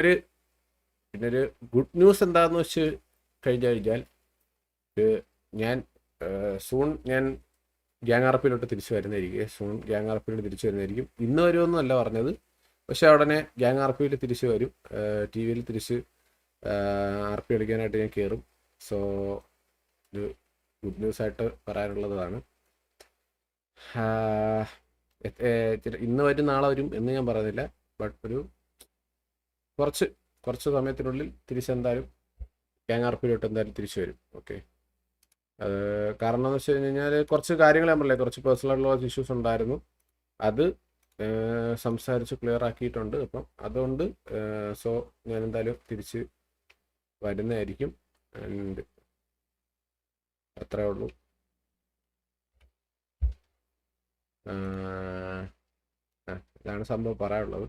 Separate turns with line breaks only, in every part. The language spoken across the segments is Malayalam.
ഒരു പിന്നെ ഒരു ഗുഡ് ന്യൂസ് എന്താന്ന് വെച്ച് കഴിഞ്ഞു കഴിഞ്ഞാൽ ഞാൻ സൂൺ ഞാൻ ഗ്യാങ് ആർപ്പിലോട്ട് തിരിച്ചു വരുന്നതായിരിക്കും. സൂൺ ഗ്യാങ് ആർപ്പിലോട്ട് തിരിച്ചു വരുന്നതായിരിക്കും. ഇന്ന് വരുമെന്നല്ല പറഞ്ഞത്. പക്ഷെ ഉടനെ ഗ്യാങ് ആർപ്പിയിൽ പിയിൽ തിരിച്ചു വരും. ടി വിയിൽ തിരിച്ച് ആർ പി ഞാൻ കയറും സോ ഒരു ഗുഡ് ന്യൂസ് ആയിട്ട് പറയാനുള്ളതാണ്. ഇന്ന് വരും നാളെ വരും എന്ന് ഞാൻ പറയുന്നില്ല. ബട്ട് ഒരു കുറച്ച് കുറച്ച് സമയത്തിനുള്ളിൽ തിരിച്ചെന്തായാലും ഗ്യാങ് ആർ എന്തായാലും തിരിച്ചു വരും. ഓക്കെ കാരണം എന്ന് വെച്ച് കഴിഞ്ഞാൽ കുറച്ച് കാര്യങ്ങൾ ഞാൻ കുറച്ച് പേഴ്സണൽ ആയിട്ടുള്ള ഇഷ്യൂസ് ഉണ്ടായിരുന്നു. അത് സംസാരിച്ച് ക്ലിയർ ആക്കിയിട്ടുണ്ട്. അപ്പം അതുകൊണ്ട് സോ ഞാൻ എന്തായാലും തിരിച്ച് വരുന്നതായിരിക്കും. ആൻഡ് അത്രേ ഉള്ളൂ. ഇതാണ് സംഭവം പറയാനുള്ളത്.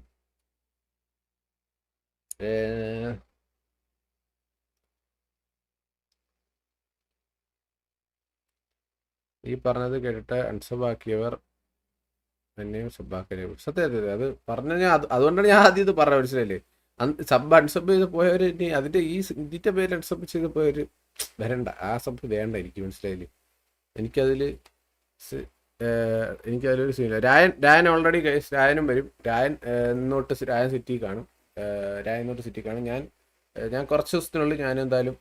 ഈ പറഞ്ഞത് കേട്ടിട്ട് അൺസബാക്കിയവർ എന്നെയും സബ്ബാക്കനെയും സത്യം അതെ പറഞ്ഞ ഞാൻ അത് അതുകൊണ്ടാണ് ഞാൻ ആദ്യം ഇത് പറഞ്ഞ മനസ്സിലല്ലേ സബ് അൺസബ് ചെയ്ത് പോയവർ ഇനി അതിന്റെ ഈ ഇതിന്റെ പേര് അൺസബ് ചെയ്ത് പോയവർ വരണ്ട ആ സബ് വേണ്ട എനിക്ക് മനസ്സിലായില്ലേ? എനിക്കതിൽ എനിക്കതിലൊരു സീനില്ല രായൻ രായൻ ഓൾറെഡി രായനും വരും. രായൻ എന്നോട്ട് രായൻ സിറ്റി കാണും. ഏഹ് സിറ്റിക്കാണ്. ഞാൻ ഞാൻ കുറച്ച് ദിവസത്തിനുള്ളിൽ ഞാൻ എന്തായാലും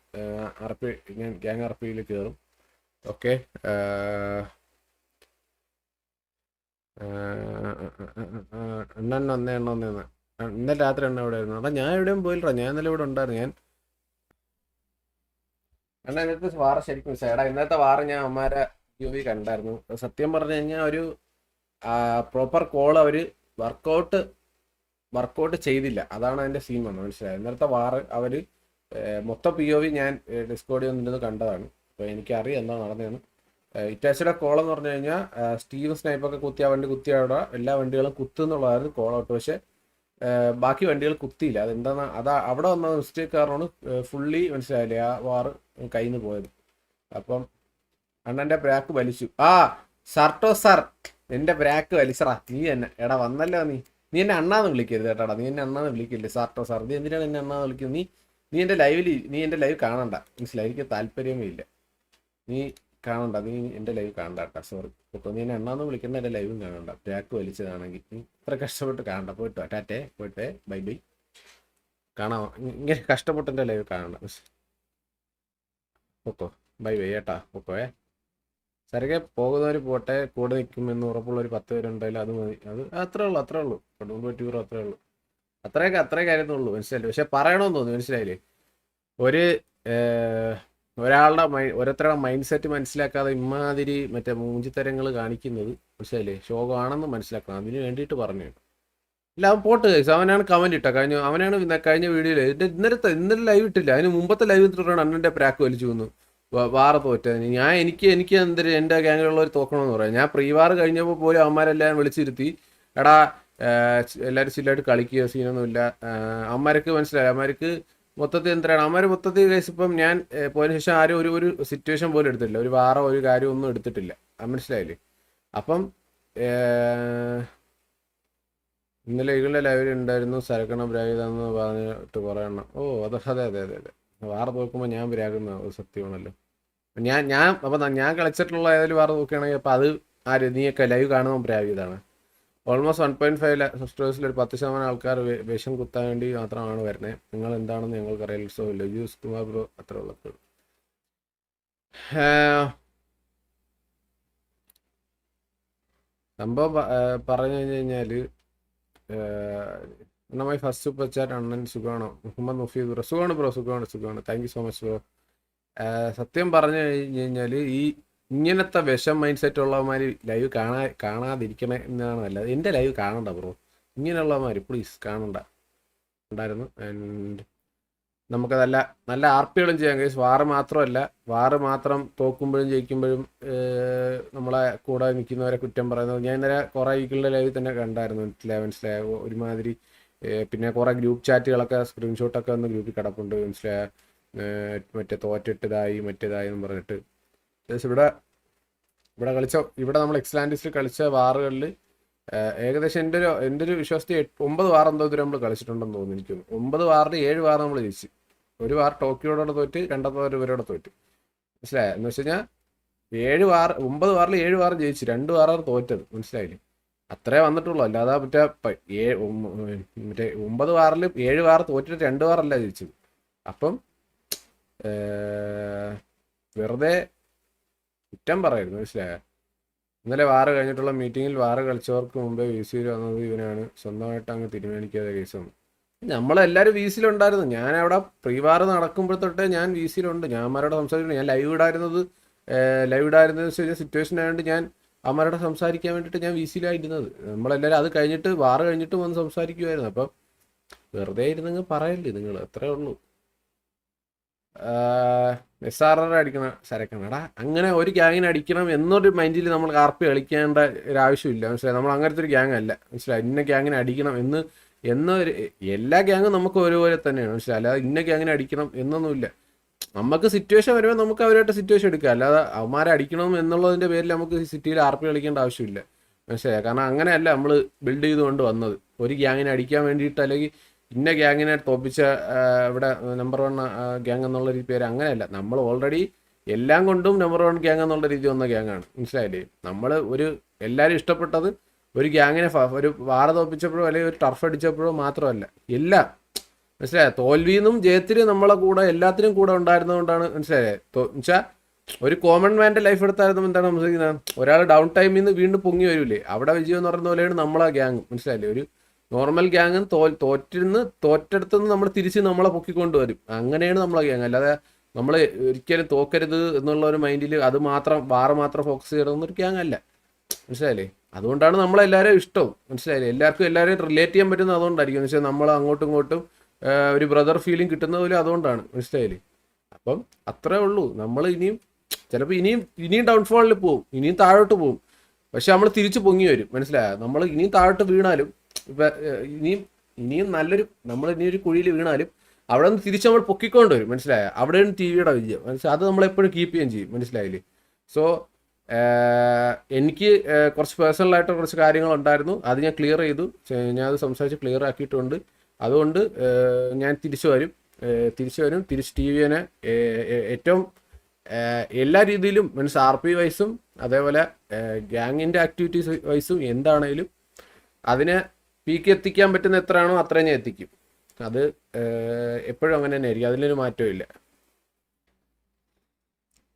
ആർ പി ഞാൻ ഗ്യാങ് ആർ പിയിൽ കയറും ഓക്കെ എണ്ണ ഒന്നേ എണ്ണ ഒന്നേ ഒന്ന് ഇന്നലെ രാത്രി എണ്ണ എവിടെ ആയിരുന്നു. അടാ ഞാൻ എവിടെയും പോയില്ലടാ. ഞാൻ ഇന്നലെ ഇവിടെ ഉണ്ടായിരുന്നു. ഞാൻ അണ്ണാ ഇന്നത്തെ വാറ ശരിക്കും ചേടാ ഇന്നത്തെ വാറ ഞാൻ അമ്മാരെ യു കണ്ടായിരുന്നു. സത്യം പറഞ്ഞു കഴിഞ്ഞാൽ ഒരു പ്രോപ്പർ കോൾ അവർ വർക്കൗട്ട് വർക്കൗട്ട് ചെയ്തില്ല. അതാണ് അതിന്റെ സീൻ വന്നത്. മനസ്സിലായത് ഇന്നലത്തെ വാർ അവർ മൊത്തം പി ഒ വി ഞാൻ ഡിസ്കോഡിൽ വന്നിരുന്ന് കണ്ടതാണ്. അപ്പോൾ എനിക്കറിയാം എന്താ നടന്നതെന്ന്. ഇറ്റാച്ചിയുടെ കോൾ എന്ന് പറഞ്ഞു കഴിഞ്ഞാൽ സ്റ്റീവ് സ്നൈപ്പൊക്കെ കുത്തിയ വണ്ടി കുത്തിയ അവിടെ എല്ലാ വണ്ടികളും കുത്തുന്നുള്ളതായിരുന്നു കോൾ ഔട്ട് പക്ഷേ ബാക്കി വണ്ടികൾ കുത്തിയില്ല. അതെന്താണ് അതാ അവിടെ വന്ന മിസ്റ്റേക്ക് കാരണമാണ് ഫുള്ളി മനസ്സിലായില്ലേ ആ വാറ് കയ്യിൽ നിന്ന് പോയത്. അപ്പം അണ്ണന്റെ ബ്രാക്ക് വലിച്ചു. ആ സർട്ടോ സർ നിന്റെ ബ്രാക്ക് വലിച്ചറാ നീ തന്നെ എടാ വന്നല്ലോ നീ. നീ എന്നെ അണ്ണാന്ന് വിളിക്കരുത് കേട്ടാടാ. നീ എന്നെ അണ്ണാന്ന് വിളിക്കില്ലേ? സാർട്ടോ സാർ നീ എന്തിനാണ് എന്നെ അണ്ണാന്ന് വിളിക്കുന്നത്? നീ നീ എന്റെ ലൈവിൽ നീ എന്റെ ലൈവ് കാണണ്ട. മനസ്സിലായി എനിക്ക് താല്പര്യമേ ഇല്ല. നീ കാണണ്ട. നീ എന്റെ ലൈവ് കാണണ്ട കേട്ടോ. സോറി ഇപ്പോൾ നീ എന്നെ അണ്ണാന്ന് വിളിക്കുന്ന എന്റെ ലൈവും കാണണ്ട. ബാക്ക് വലിച്ചതാണെങ്കിൽ നീ ഇത്ര കഷ്ടപ്പെട്ട് കാണണ്ട. പോയിട്ടോ. ടാറ്റേ പോയിട്ടെ. ബൈ ബൈ കാണാ ഇങ്ങനെ കഷ്ടപ്പെട്ട് എന്റെ ലൈവ് കാണണ്ട. ഓക്കോ ബൈ ബൈ ഏട്ടാ. ഓക്കോയെ സരകെ പോകുന്നവർ പോട്ടെ കൂടെ നിൽക്കുമെന്ന് ഉറപ്പുള്ള ഒരു പത്ത് പേരുണ്ടായാലും അത് മതി. അത് അത്രേ ഉള്ളൂ അത്രേ ഉള്ളൂ. കുടുംബ ടൂർ അത്രേ ഉള്ളൂ. അത്രയൊക്കെ അത്രേ കാര്യത്തിനുള്ളൂ മനസ്സിലായില്ലേ? പക്ഷെ പറയണമെന്ന് തോന്നുന്നു മനസ്സിലായില്ലേ? ഒരു ഒരാളുടെ മൈ ഓരോരുത്തരുടെ മൈൻഡ് സെറ്റ് മനസ്സിലാക്കാതെ ഇമാതിരി മറ്റേ മൂഞ്ചിത്തരങ്ങൾ കാണിക്കുന്നത് മനസ്സിലായില്ലേ? ശോകമാണെന്ന് മനസ്സിലാക്കണം. അതിന് വേണ്ടിയിട്ട് പറഞ്ഞു. ഇല്ല അവൻ പോട്ട് കഴിച്ചു അവനാണ് കമന്റ് ഇട്ട കഴിഞ്ഞ അവനാണ് കഴിഞ്ഞ വീഡിയോയിൽ ഇന്നലത്തെ ഇന്നലെ ലൈവ് ഇട്ടില്ല. അതിന് മുമ്പത്തെ ലൈവ് ഇട്ടിട്ടാണ് അണ്ണന്റെ പ്രാക്ക് വലിച്ചു വന്നു വാറ തോറ്റതിന് ഞാൻ എനിക്ക് എനിക്ക് എന്തൊരു എന്റെ ഒരു തോക്കണമെന്ന് പറയാം. ഞാൻ പ്രീവാർ കഴിഞ്ഞപ്പോൾ പോലും അവന്മാരെല്ലാം വിളിച്ചിരുത്തി. എടാ എല്ലാവരും ചില്ലായിട്ട് കളിക്കുക സീനൊന്നുമില്ല. അമ്മമാർക്ക് മനസ്സിലായി. അമ്മമാർക്ക് മൊത്തത്തിൽ എന്തിനാണ്? അമ്മമാർ മൊത്തത്തിൽ കേസ് ഇപ്പം ഞാൻ പോയതിനു ശേഷം ആരും ഒരു ഒരു സിറ്റുവേഷൻ പോലും എടുത്തിട്ടില്ല. ഒരു വാറ ഒരു കാര്യം ഒന്നും എടുത്തിട്ടില്ല. മനസ്സിലായില്ലേ? അപ്പം ഇന്നലെ ഈകളുടെ ലൈവിൽ ഉണ്ടായിരുന്നു സരക്കണം ബ്രാഗിതാന്ന് പറഞ്ഞിട്ട് പറയണം. ഓ അത് അതെ അതെ അതെ അതെ. വാറ നോക്കുമ്പോൾ ഞാൻ ബ്രാഗുന്ന സത്യമാണല്ലോ. ഞാൻ ഞാൻ അപ്പം ഞാൻ കളിച്ചിട്ടുള്ള ഏതെങ്കിലും വേറെ നോക്കുകയാണെങ്കിൽ അപ്പം അത് ആര് നീയൊക്കെ ലൈവ് കാണുമ്പോൾ ഇതാണ്. ഓൾമോസ്റ്റ് വൺ പോയിന്റ് ഫൈവ് സബ്സ്ക്രൈബേഴ്സിൽ ഒരു പത്ത് ശതമാനം ആൾക്കാർ വേഷം കുത്താൻ വേണ്ടി മാത്രമാണ് വരുന്നത് നിങ്ങൾ എന്താണെന്ന് ഞങ്ങൾക്ക് അറിയാൻ സോ യൂസ് കുമാർ ബ്രോ അത്ര ഉള്ളപ്പോൾ സംഭവം പറഞ്ഞു കഴിഞ്ഞ് കഴിഞ്ഞാൽ അണ്ണമായി ഫസ്റ്റ് സൂപ്പർ ചാറ്റ് അണ്ണൻ സുഖമാണോ മുഹമ്മദ് മുഫീദ് ബ്രോ സുഖമാണ് ബ്രോ സുഖമാണ് സുഖമാണ്. Thank you so much bro സത്യം പറഞ്ഞു കഴിഞ്ഞ് കഴിഞ്ഞാൽ ഈ ഇങ്ങനത്തെ വിഷം മൈൻഡ് സെറ്റ് ഉള്ളവന്മാർ ലൈവ് കാണാ കാണാതിരിക്കണേ എന്നാണ് നല്ലത്. എന്റെ ലൈവ് കാണണ്ട ബ്രോ ഇങ്ങനെയുള്ളവന്മാർ പ്ലീസ് കാണണ്ട. ഉണ്ടായിരുന്നു. ആൻഡ് നമുക്ക് നല്ല നല്ല ആർപ്പികളും ചെയ്യാം കേസ് വാറ് മാത്രമല്ല വാറ് മാത്രം തോക്കുമ്പോഴും ജയിക്കുമ്പോഴും നമ്മളെ കൂടെ നിൽക്കുന്നവരെ കുറ്റം പറയുന്നത് ഞാൻ ഇന്നലെ കുറേ വീക്കുകളുടെ ലൈവിൽ തന്നെ കണ്ടായിരുന്നു. മനസ്സിലായ? ഒരുമാതിരി പിന്നെ കുറേ ഗ്രൂപ്പ് ചാറ്റുകളൊക്കെ സ്ക്രീൻഷോട്ടൊക്കെ ഒന്ന് ഗ്രൂപ്പിൽ കിടപ്പുണ്ട്. മനസ്സിലായ? മറ്റേ തോറ്റിട്ടതായി മറ്റേതായി എന്ന് പറഞ്ഞിട്ട്. ഇവിടെ ഇവിടെ കളിച്ച ഇവിടെ നമ്മൾ എക്സ്ലാൻഡിസിൽ കളിച്ച വാറുകളിൽ ഏകദേശം എന്റെ ഒരു എന്റെ ഒരു വിശ്വാസത്തിൽ ഒമ്പത് വാർ എന്തോ ഇതുവരെ നമ്മൾ കളിച്ചിട്ടുണ്ടെന്ന് തോന്നുന്നു എനിക്ക്. ഒമ്പത് വാറിൽ ഏഴ് വാർ നമ്മൾ ജയിച്ചു. ഒരു വാർ ടോക്കിയോടെ തോറ്റ് രണ്ടാമത്തെ ഇവരോടെ തോറ്റ്. മനസ്സിലായോ? എന്ന് വെച്ച് കഴിഞ്ഞാൽ ഏഴ് വാർ ഒമ്പത് വാറിൽ ഏഴ് വാർ ജയിച്ചു രണ്ട് വാറാണ് തോറ്റത്. മനസ്സിലായില്ലേ? അത്രേ വന്നിട്ടുള്ളൂ. അല്ലാതെ മറ്റേ മറ്റേ ഒമ്പത് വാറിൽ ഏഴ് വാർ തോറ്റിട്ട് രണ്ട് വാറല്ല ജയിച്ചത്. അപ്പം വെറുതെ കുറ്റം പറയരുത് മനസ്സിലായ? ഇന്നലെ വാറ് കഴിഞ്ഞിട്ടുള്ള മീറ്റിങ്ങിൽ വാറ് കളിച്ചവർക്ക് മുമ്പേ വി സിയിൽ വന്നത് ഇവനാണ് സ്വന്തമായിട്ട് അങ്ങ് തീരുമാനിക്കാതെ കേസ്. നമ്മളെല്ലാവരും വി സിയിലുണ്ടായിരുന്നു ഞാൻ അവിടെ പ്രീ വാറ് നടക്കുമ്പോൾ തൊട്ടേ ഞാൻ വി സിയിലുണ്ട്. ഞാൻ അമ്മമാരോട് സംസാരിക്കുന്നു ഞാൻ ലൈവ് ഇടായിരുന്നത് ലൈവ് ഇടായിരുന്നത് സിറ്റുവേഷൻ ആയതുകൊണ്ട് ഞാൻ അമ്മമാരോട് സംസാരിക്കാൻ വേണ്ടിയിട്ട് ഞാൻ വി സിയിലായിരുന്നത് നമ്മളെല്ലാവരും അത് കഴിഞ്ഞിട്ട് വാറ് കഴിഞ്ഞിട്ട് വന്ന് സംസാരിക്കുമായിരുന്നു അപ്പം വെറുതെ ഇരുന്നങ്ങ് പറയല്ലേ നിങ്ങൾ? അത്രേ ഉള്ളൂ. ആർ അടിക്കണ സരക്കണം. എടാ അങ്ങനെ ഒരു ഗ്യാങ്ങിനെ അടിക്കണം എന്നൊരു മൈൻഡിൽ നമ്മൾ കാർപ്പ് കളിക്കേണ്ട ഒരു ആവശ്യമില്ല മനസ്സിലായി? നമ്മൾ അങ്ങനത്തെ ഒരു ഗ്യാങ് അല്ല. മനസ്സിലായി? ഇന്ന ഗ്യാങ്ങിനെ അടിക്കണം എന്ന് എന്നൊരു എല്ലാ ഗ്യാങ്ങും നമുക്ക് ഒരുപോലെ തന്നെയാണ്. മനസ്സിലായി? അല്ലാതെ ഇന്ന ഗ്യാങ്ങിനെ അടിക്കണം എന്നൊന്നുമില്ല. നമുക്ക് സിറ്റുവേഷൻ വരുമ്പോൾ നമുക്ക് അവരുമായിട്ട് സിറ്റുവേഷൻ എടുക്കുക അല്ലാതെ അവന്മാരെ അടിക്കണം എന്നുള്ളതിന്റെ പേരിൽ നമുക്ക് സിറ്റിയിൽ ആർ കളിക്കേണ്ട ആവശ്യമില്ല. മനസ്സിലായി? കാരണം അങ്ങനെയല്ല നമ്മൾ ബിൽഡ് ചെയ്തുകൊണ്ട് വന്നത്. ഒരു ഗ്യാങ്ങിനെ അടിക്കാൻ വേണ്ടിയിട്ട് അല്ലെങ്കിൽ ഇന്ന ഗ്യാങ്ങിനെ തോപ്പിച്ച ഇവിടെ നമ്പർ വൺ ഗ്യാങ് എന്നുള്ള രീതി പേര് അങ്ങനെയല്ല. നമ്മൾ ഓൾറെഡി എല്ലാം കൊണ്ടും നമ്പർ വൺ ഗ്യാങ് എന്നുള്ള രീതി വന്ന ഗ്യാങ്ങാണ്. മനസ്സിലായില്ലേ? നമ്മൾ ഒരു എല്ലാവരും ഇഷ്ടപ്പെട്ടത് ഒരു ഗ്യാങ്ങിനെ ഒരു വാറ തോപ്പിച്ചപ്പോഴോ അല്ലെങ്കിൽ ഒരു ടർഫ് അടിച്ചപ്പോഴോ മാത്രമല്ല. എല്ലാം. മനസ്സിലായോ? തോൽവിന്നും ജയത്തിനും നമ്മളെ കൂടെ എല്ലാത്തിനും കൂടെ ഉണ്ടായിരുന്നതുകൊണ്ടാണ് മനസ്സിലായേ? വെച്ചാൽ ഒരു കോമൺ മാന്റെ ലൈഫ് എടുത്തായിരുന്നു എന്താണ് സംസാരിക്കുന്നത്? ഒരാൾ ഡൗൺ ടൈമിൽ നിന്ന് വീണ്ടും പൊങ്ങി വരൂലേ? അവിടെ വിജയം എന്ന് പറയുന്ന പോലെയാണ് നമ്മളെ ഗ്യാങ് മനസ്സിലായില്ലേ? ഒരു നോർമൽ ഗ്യാങ് തോൽ തോറ്റിരുന്ന് തോറ്റെടുത്തുനിന്ന് നമ്മൾ തിരിച്ച് നമ്മളെ പൊക്കിക്കൊണ്ടുവരും അങ്ങനെയാണ് നമ്മളെ ഗ്യാങ്. അല്ലാതെ നമ്മൾ ഒരിക്കലും തോക്കരുത് എന്നുള്ള ഒരു മൈൻഡിൽ അത് മാത്രം വാറ് മാത്രം ഫോക്കസ് ചെയ്യണമെന്ന് ഒരു ഗ്യാങ് അല്ല. മനസ്സിലായില്ലേ? അതുകൊണ്ടാണ് നമ്മളെല്ലാവരും ഇഷ്ടവും മനസ്സിലായില്ലേ? എല്ലാവർക്കും എല്ലാവരെയും റിലേറ്റ് ചെയ്യാൻ പറ്റുന്നത് അതുകൊണ്ടായിരിക്കും. എന്ന് വെച്ചാൽ നമ്മൾ അങ്ങോട്ടും ഇങ്ങോട്ടും ഒരു ബ്രദർ ഫീലിംഗ് കിട്ടുന്നത് പോലും അതുകൊണ്ടാണ്. മനസ്സിലായില്ലേ? അപ്പം അത്രേ ഉള്ളൂ. നമ്മൾ ഇനിയും ചിലപ്പോൾ ഇനിയും ഇനിയും ഡൗൺഫോളിൽ പോവും. ഇനിയും താഴോട്ട് പോവും. പക്ഷെ നമ്മൾ തിരിച്ചു പൊങ്ങി വരും. മനസ്സിലായ? നമ്മൾ ഇനിയും താഴോട്ട് വീണാലും ഇപ്പൊ ഇനിയും ഇനിയും നല്ലൊരു നമ്മൾ ഇനി ഒരു കുഴിയിൽ വീണാലും അവിടെ നിന്ന് തിരിച്ച് നമ്മൾ പൊക്കിക്കൊണ്ട് വരും മനസ്സിലായോ? അവിടെയാണ് ടി വിയുടെ വിജയം. മനസ്സിലായി? അത് നമ്മളെപ്പോഴും കീപ്പ് ചെയ്യുകയും ചെയ്യും മനസ്സിലായില്ലേ? സോ എനിക്ക് കുറച്ച് പേഴ്സണലായിട്ട് കുറച്ച് കാര്യങ്ങളുണ്ടായിരുന്നു. അത് ഞാൻ ക്ലിയർ ചെയ്തു. ഞാൻ അത് സംസാരിച്ച് ക്ലിയർ ആക്കിയിട്ടുണ്ട്. അതുകൊണ്ട് ഞാൻ തിരിച്ചു വരും. തിരിച്ചു വരും. തിരിച്ച് ടി വിനെ ഏറ്റവും എല്ലാ രീതിയിലും മീൻസ് ആർ പി വൈസും അതേപോലെ ഗ്യാങ്ങിന്റെ ആക്ടിവിറ്റീസ് വൈസും എന്താണേലും അതിനെ പീക്ക് എത്തിക്കാൻ പറ്റുന്ന എത്രയാണോ അത്രയും ഞാൻ എത്തിക്കും. അത് എപ്പോഴും അങ്ങനെ തന്നെ ആയിരിക്കും അതിലൊരു മാറ്റവും ഇല്ല.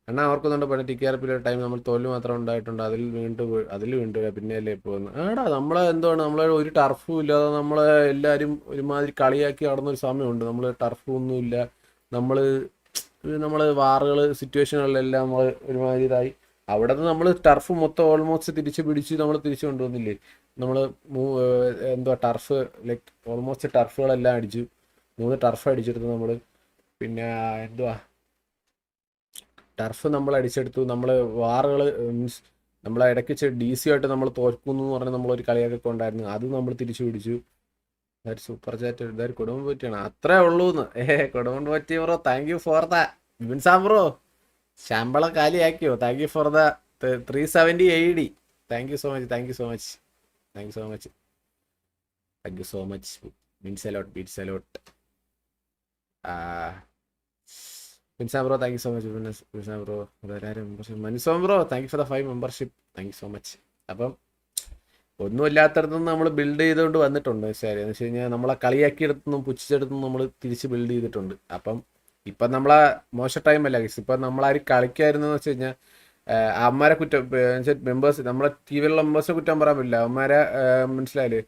എന്നാ ഓർക്കുന്നുണ്ട് പണ്ട് ടി കെ ആർ പിയിലെ ടൈം നമ്മൾ തോൽവി മാത്രം ഉണ്ടായിട്ടുണ്ട്. അതിൽ വീണ്ടും അതിൽ വീണ്ടും പിന്നെ അല്ലേ പോകുന്നത് ആടാ നമ്മളെ എന്താണ് നമ്മളെ ഒരു ടർഫും ഇല്ലാതെ നമ്മളെ എല്ലാവരും ഒരുമാതിരി കളിയാക്കി നടന്നൊരു സമയമുണ്ട്. നമ്മൾ ടർഫൊന്നും ഒന്നുമില്ല നമ്മൾ നമ്മൾ വാറുകൾ സിറ്റുവേഷനുകളിലെല്ലാം നമ്മൾ ഒരുമാതിരി ഇതായി. അവിടെ നിന്ന് നമ്മൾ ടർഫ് മൊത്തം ഓൾമോസ്റ്റ് തിരിച്ച് പിടിച്ച് നമ്മൾ തിരിച്ചു കൊണ്ടുവന്നില്ലേ? നമ്മൾ എന്തുവാ ടർഫ് ലൈക്ക് ഓൾമോസ്റ്റ് ടർഫുകളെല്ലാം അടിച്ചു. മൂന്ന് ടർഫ് അടിച്ചെടുത്തു നമ്മൾ പിന്നെ എന്തുവാ? ടർഫ് നമ്മൾ അടിച്ചെടുത്തു. നമ്മൾ വാറുകൾ മീൻസ് നമ്മളെ ഇടയ്ക്ക് ഡി സി ആയിട്ട് നമ്മൾ തോൽക്കുന്നു എന്ന് പറഞ്ഞ് നമ്മളൊരു കളിയൊക്കെ ഉണ്ടായിരുന്നു. അത് നമ്മൾ തിരിച്ചു പിടിച്ചു. ഇതൊരു സൂപ്പർ ചാറ്റ് ഇതൊരു കുടുംബം പറ്റിയാണ്. അത്രേ ഉള്ളൂ എന്ന്. ഏ കുടുംബം പറ്റി bro. Thank you for the Evan Sam bro. ശമ്പളം കാലിയാക്കിയോ? Thank you for the three seventy eighty thank you so much thank you so much thank you so much thank you so much means a lot beats a lot Minsa bro thank you so much Minsa bro membership മൻസോം bro thank you for the five membership thank you so much അപ്പം ഒന്നുമില്ലാത്തടത്തുനിന്ന് നമ്മൾ ബിൽഡ് ചെയ്തുകൊണ്ട് വന്നിട്ടുണ്ട് ശരി എന്ന് വെച്ച് കഴിഞ്ഞാൽ നമ്മളെ കളിയാക്കിയെടുത്തുനിന്നും പുച്ഛിച്ചെടുത്തുനിന്നും നമ്മൾ തിരിച്ച് ബിൽഡ് ചെയ്തിട്ടുണ്ട്. അപ്പം ഇപ്പം നമ്മളെ മോശം ടൈം അല്ല ഗൈസ് ഇപ്പം നമ്മളാരും കളിക്കായിരുന്നു എന്ന് വെച്ച് കഴിഞ്ഞാൽ അമ്മമാരെ കുറ്റം മെമ്പേഴ്സ് നമ്മളെ ടി വിയിലുള്ള മെമ്പേഴ്സിനെ കുറ്റം പറയാൻ പറ്റില്ല. അമ്മമാരെ മനസ്സിലായില്ലേ?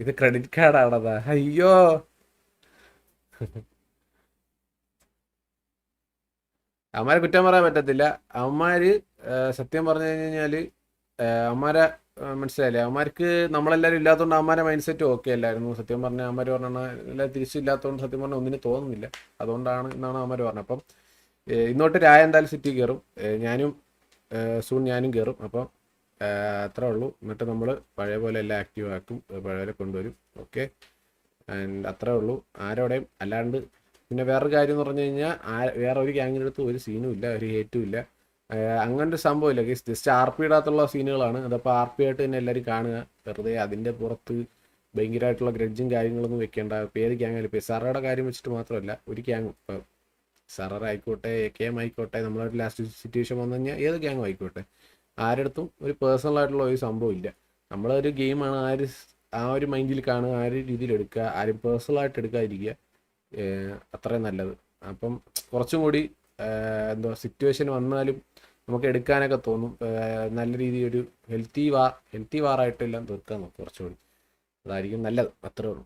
ഇത് ക്രെഡിറ്റ് കാർഡാണതാ അയ്യോ. അവന്മാരെ കുറ്റം പറയാൻ പറ്റത്തില്ല. അവന്മാര് സത്യം പറഞ്ഞു കഴിഞ്ഞാൽ ഏഹ്, അവന്മാരെ മനസ്സിലായില്ലേ? അവന്മാർക്ക് നമ്മളെല്ലാവരും ഇല്ലാത്തതുകൊണ്ട് അവന്മാരെ മൈൻഡ് സെറ്റ് ഓക്കെ അല്ലായിരുന്നു. സത്യം പറഞ്ഞ അവന്മാർ പറഞ്ഞാൽ എല്ലാം തിരിച്ചില്ലാത്തതുകൊണ്ട് സത്യം പറഞ്ഞാൽ ഒന്നിനും തോന്നുന്നില്ല. അതുകൊണ്ടാണ് എന്നാണ് അവന്മാർ പറഞ്ഞത്. അപ്പം ഇന്നോട്ട് രായ എന്തായാലും സിറ്റി കയറും ഞാനും സൂൺ ഞാനും കയറും അപ്പോൾ അത്രേ ഉള്ളൂ. എന്നിട്ട് നമ്മൾ പഴയ പോലെ എല്ലാം ആക്റ്റീവ് ആക്കും. പഴയ പോലെ കൊണ്ടുവരും. ഓക്കെ ആൻഡ് അത്രേ ഉള്ളൂ. ആരോടെയും അല്ലാണ്ട് പിന്നെ വേറൊരു കാര്യം എന്ന് പറഞ്ഞു കഴിഞ്ഞാൽ വേറെ ഒരു ഗ്യാങ്ങിന്റെ അടുത്ത് ഒരു സീനും ഇല്ല. ഒരു ഹേറ്റും ഇല്ല. അങ്ങനെ ഒരു സംഭവമില്ല ഗീസ് ജസ്റ്റ് ആർ പി ഇടാത്തുള്ള സീനുകളാണ് അതപ്പോൾ ആർ പി ആയിട്ട് തന്നെ എല്ലാവരും കാണുക. വെറുതെ അതിന്റെ പുറത്ത് ഭയങ്കരമായിട്ടുള്ള ഗ്രഡ്ജും കാര്യങ്ങളൊന്നും വെക്കേണ്ട. ഇപ്പോൾ ഏത് ഗ്യാങ്ങായാലും ഇപ്പോൾ സറയുടെ കാര്യം വെച്ചിട്ട് മാത്രമല്ല ഒരു ഗ്യാങ് സറർ ആയിക്കോട്ടെ എ കെ എം ആയിക്കോട്ടെ നമ്മളൊരു ലാസ്റ്റ് സിറ്റുവേഷൻ വന്നു കഴിഞ്ഞാൽ ഏത് ഗ്യാങ്ങും ആയിക്കോട്ടെ. ആരടുത്തും ഒരു പേഴ്സണൽ ആയിട്ടുള്ള ഒരു സംഭവം ഇല്ല. നമ്മളൊരു ഗെയിമാണ് ആ ഒരു ആ ഒരു മൈൻഡിൽ കാണുക ആ ഒരു രീതിയിൽ എടുക്കുക ആരും പേഴ്സണൽ ആയിട്ട് എടുക്കാതിരിക്കുക അത്രയും നല്ലത്. അപ്പം കുറച്ചും കൂടി എന്തോ സിറ്റുവേഷൻ വന്നാലും നമുക്ക് എടുക്കാനൊക്കെ തോന്നും. നല്ല രീതിയിൽ ഒരു ഹെൽത്തി വാർ ഹെൽത്തി വാറായിട്ടെല്ലാം തീർക്കാൻ നോക്കും കുറച്ചുകൂടി അതായിരിക്കും നല്ലത്. അത്രേ ഉള്ളൂ.